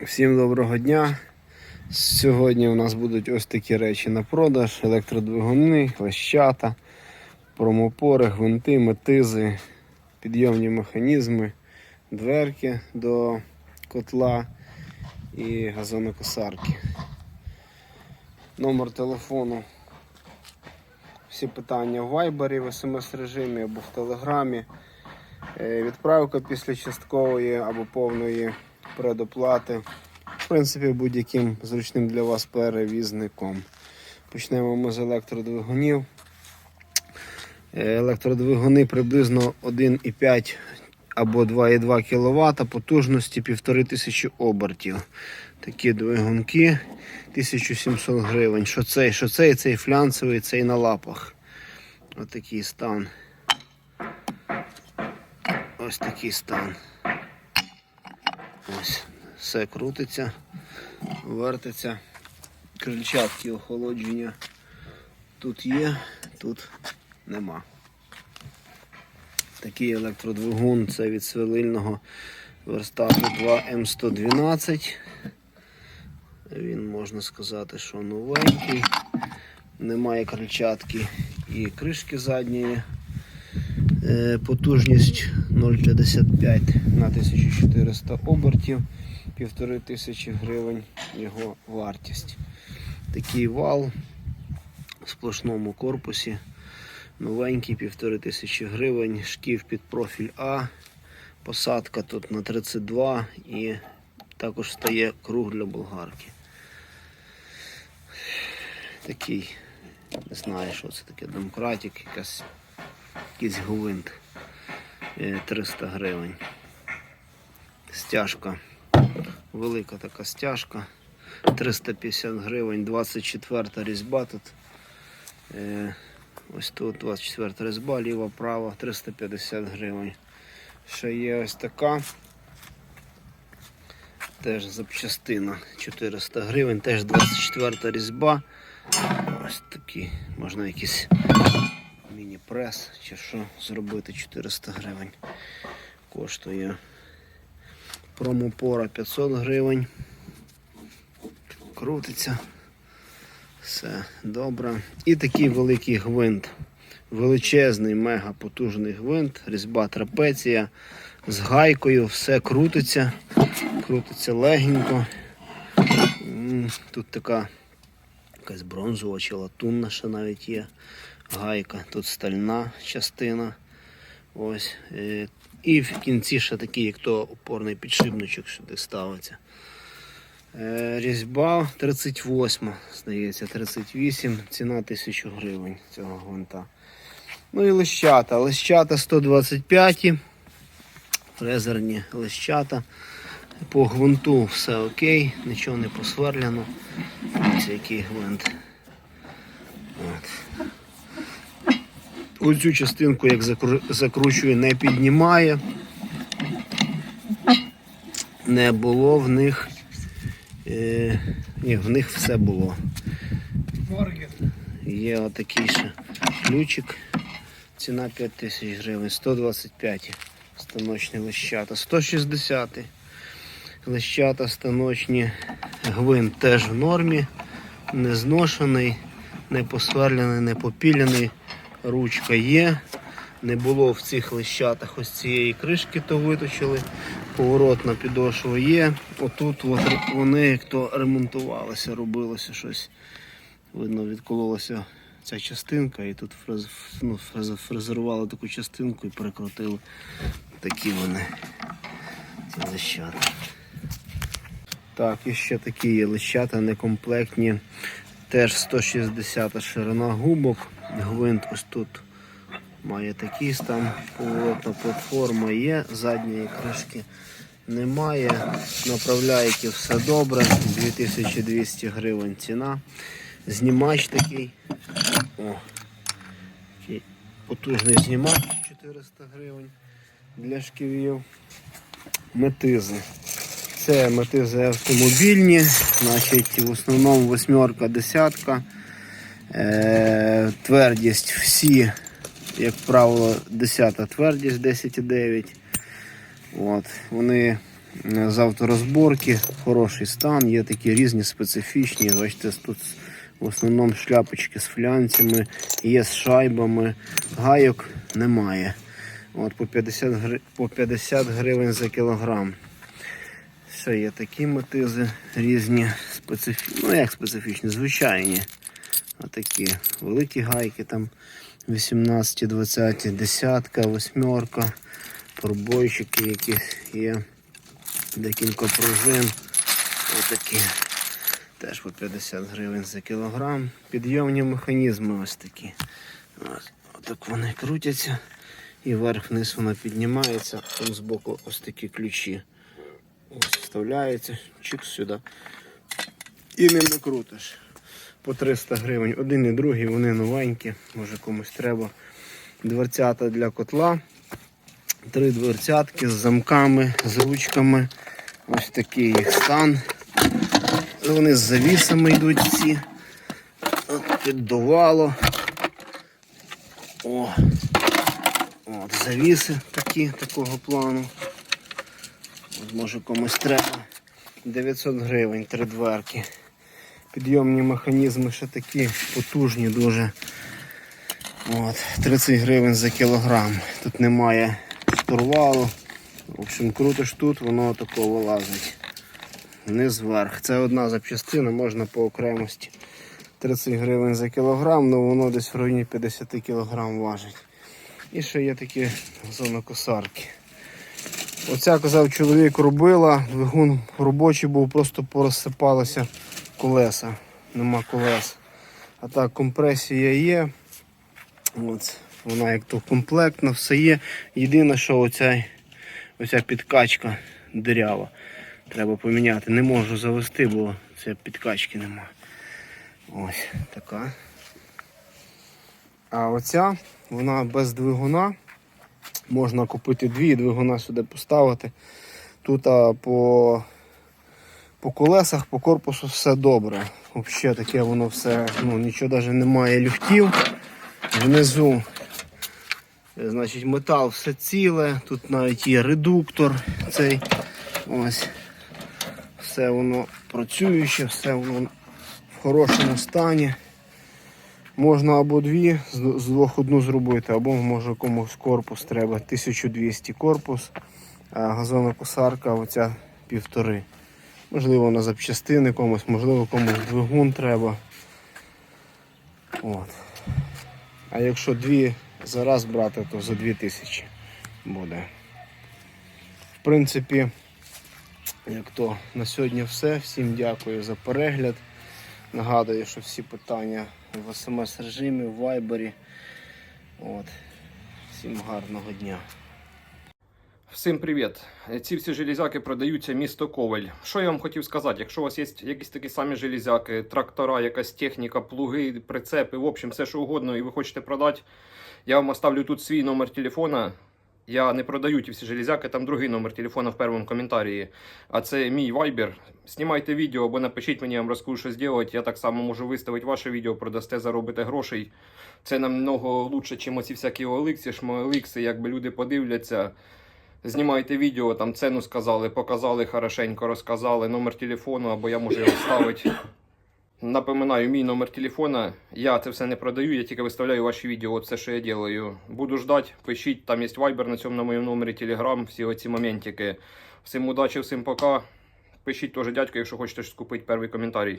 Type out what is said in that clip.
Всім доброго дня. Сьогодні у нас будуть ось такі речі на продаж: електродвигуни, лещата, промопори, гвинти, метизи, підйомні механізми, дверки до котла і газонокосарки. Номер телефону. Всі питання в вайбері, в смс-режимі або в телеграмі. Е, Відправка після часткової або повної предоплати. В принципі, будь-яким зручним для вас перевізником. Почнемо ми з електродвигунів. Е, Електродвигуни приблизно 1,5 або 2,2 кВт потужності 1500 обертів. Такі двигунки 1700 гривень. Що цей, що цей, цей флянцевий, цей на лапах. Отакий стан. Ось такий стан. Ось, все крутиться, вертиться. Крильчатки охолодження тут є, тут нема. Такий електродвигун це від свилильного верстату 2М112. Він можна сказати, що новенький. Немає крильчатки і кришки задньої. Е, Потужність 0,55 на 1400 обертів, 1500 гривень його вартість. Такий вал в сплошному корпусі. Новенький, 1500 гривень, шків під профіль А, посадка тут на 32 і також стає круг для болгарки. Такий, не знаю, що це таке, домкратик, якась якийсь гвинт е, 300 гривень. Стяжка. Велика така стяжка. 350 гривень, 24 різьба тут. Е, Ось тут 24 різьба, ліва, права, 350 гривень. Ще є ось така. Теж запчастина 400 гривень, теж 24 різьба. Ось такий, можна якийсь міні-прес чи що зробити 400 гривень. Коштує промопора 500 гривень. Крутиться. Все добре. І такий великий гвинт. Величезний, мега потужний гвинт, різьба трапеція з гайкою, все крутиться, крутиться легенько. Тут така якась бронзова чи латунна ще навіть є гайка, тут стальна частина. Ось. е, І в кінці ще такий, як то опорний підшипничок сюди ставиться. Е, Різьба 38, здається, 38, ціна 1000 гривень цього гвинта. Ну і лищата. Лищата 125, фрезерні лищата. По гвинту все окей, нічого не посверляно. Ось який гвинт. От. Оцю частинку, як закручує, не піднімає. Не було в них. Е, ні, в них все було. Є отакий ще ключик. Ціна 5 тисяч гривень, 125 станочні лищата, 160 лищата станочні, гвинт теж в нормі, не зношений, не посверлений, не попіляний, ручка є. Не було в цих лищатах ось цієї кришки, то виточили. Поворотна підошва є. Отут от вони як то ремонтувалися, робилося щось. Видно, відкололася ця частинка і тут фрез, ну, фрез, фрезерували таку частинку і перекрутили. Такі вони. Ці лищата. Так, і ще такі є лищата некомплектні. Теж 160 ширина губок. Гвинт ось тут має такий стан. Поворотна платформа є, задньої кришки немає. Направляйки все добре. 2200 гривень ціна. Знімач такий. О, такий потужний знімач 400 гривень для шківів. Метизи. Це метизи автомобільні, значить в основному восьмерка, десятка. Е, твердість всі, як правило, 10 твердість 10,9. От, вони е, з авторозборки, хороший стан, є такі різні специфічні. Бачите, тут в основному шляпочки з флянцями, є з шайбами, гайок немає. От, по, 50 гри... по 50 гривень за кілограм. Ще є такі мотизи різні, специфічні, ну як специфічні, звичайні. Отакі великі гайки там 18, 20, десятка, восьмерка, пробойчики якісь є, декілька пружин. Отакі. Теж по 50 гривень за кілограм. Підйомні механізми ось такі. Ось, отак вони крутяться. І вверх-вниз вона піднімається. Там збоку ось такі ключі. Ось вставляється, чик сюди. І не накрутиш. По 300 гривень. Один і другий, вони новенькі, може комусь треба. Дверцята для котла. Три дверцятки з замками, з ручками. Ось такий їх стан. Вони з завісами йдуть всі. От, піддувало. О. От, завіси такі, такого плану. Може комусь треба. 900 гривень, три дверки. Підйомні механізми ще такі потужні дуже. От, 30 гривень за кілограм. Тут немає штурвалу. В общем, крутиш тут, воно тако вилазить. Вниз вверх. Це одна запчастина, можна по окремості. 30 гривень за кілограм, але воно десь в районі 50 кілограм важить. І ще є такі зонокосарки. Оця, казав, чоловік робила, двигун робочий був, просто порозсипалося колеса. Нема колес. А так, компресія є. От, вона як то комплектна, все є. Єдине, що оця, оця підкачка дирява. Треба поміняти. Не можу завести, бо це підкачки нема. Ось така. А оця, вона без двигуна. Можна купити дві двигуна сюди поставити. Тут а, по, по колесах, по корпусу все добре. Взагалі таке воно все, ну нічого навіть немає люфтів. Внизу е, значить, метал все ціле, тут навіть є редуктор цей. Ось. Все воно працююче, все воно в хорошому стані. Можна або дві, з двох одну зробити, або може комусь корпус треба. 1200 корпус, а газонокосарка оця півтори. Можливо, на запчастини комусь, можливо, комусь двигун треба. От. А якщо дві за раз брати, то за 2000 буде. В принципі, як то на сьогодні все. Всім дякую за перегляд. Нагадую, що всі питання в смс режимі, в вайбері. От. Всім гарного дня. Всім привіт! Ці всі железяки продаються місто Коваль. Що я вам хотів сказати? Якщо у вас є якісь такі самі железяки, трактора, якась техніка, плуги, прицепи, в общем, все що угодно, і ви хочете продати, я вам оставлю тут свій номер телефона. Я не продаю ті всі железяки, там другий номер телефона в першому коментарі. А це мій вайбер. Знімайте відео або напишіть мені, я вам розкажу, що зробити. Я так само можу виставити ваше відео, продасте, заробите грошей. Це намного лучше, ніж оці всякі OLX, шмоликси, якби люди подивляться. Знімайте відео, там ціну сказали, показали хорошенько, розказали, номер телефону, або я можу його ставити. Напоминаю, мій номер телефона. Я це все не продаю, я тільки виставляю ваші відео, от все, що я ділаю. Буду ждати, пишіть, там є вайбер на цьому на моєму номері, телеграм, всі оці моментики. Всім удачі, всім пока. Пишіть теж дядько, якщо хочете щось купити перший коментарій.